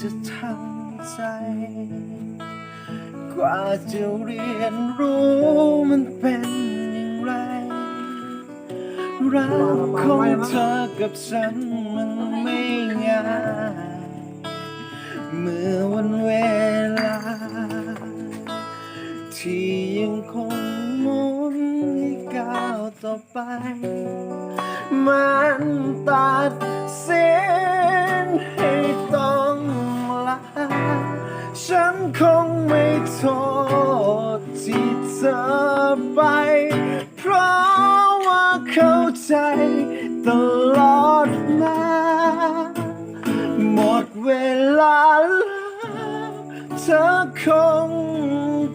จะทำใจ กว่าจะเรียนรู้มันเป็นอย่างไร รักของเธอกับฉันมันไม่ง่าย เมื่อวันเวลา ที่ยังคงหมุนให้ก้าวต่อไป มันตัดเสิน คงไม่โทษที่เธอไป เพราะว่าเข้าใจตลอดมา หมดเวลาแล้วเธอคง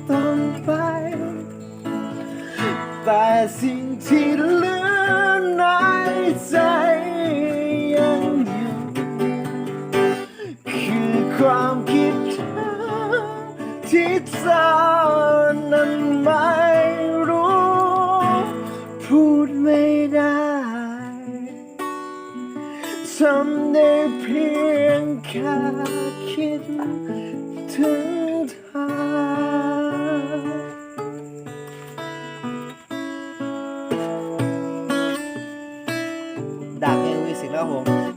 ต้องไป แต่สิ่งที่เหลือในใจยังอยู่ คือความ สานั้นไม่รู้ พูดไม่ได้ทำได้เพียงแค่คิดถึงดาบเอลวิสิกแล้วผม